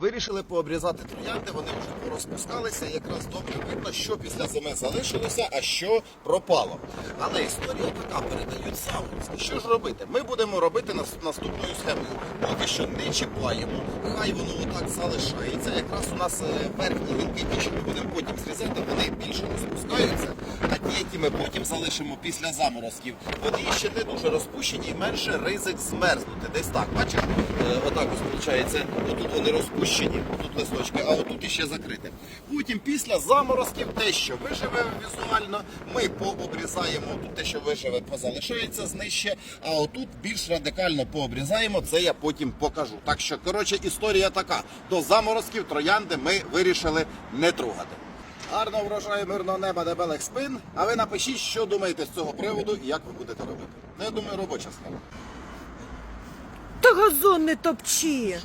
Вирішили пообрізати троянди, вони вже порозпускалися. Якраз добре видно, що після зими залишилося, а що пропало. Але історія така передають заморозки. Що ж робити? Ми будемо робити наступною схемою. Поки що не чіпаємо, хай воно отак залишається. Якраз у нас е, верхні лінки, що ми будемо потім зрізати, вони більше розпускаються. А ті, які ми потім залишимо після заморозків, вони ще не дуже розпущені і менше ризик змерзнути. Десь так, бачиш? Е, Отак ось виходить. Отут вони розпущені, тут листочки, а отут іще закрите. Потім після заморозків те, що виживе візуально, ми пообрізаємо. Тут те, що виживе, позалишається знижче, а отут більш радикально пообрізаємо. Це я потім покажу. Так що, коротше, історія така: до заморозків троянди ми вирішили не трогати. Гарного врожаю, мирного неба, дебелих спин. А ви напишіть, що думаєте з цього приводу і як ви будете робити. Ну, я думаю, робоча схема. Та газон не топчи.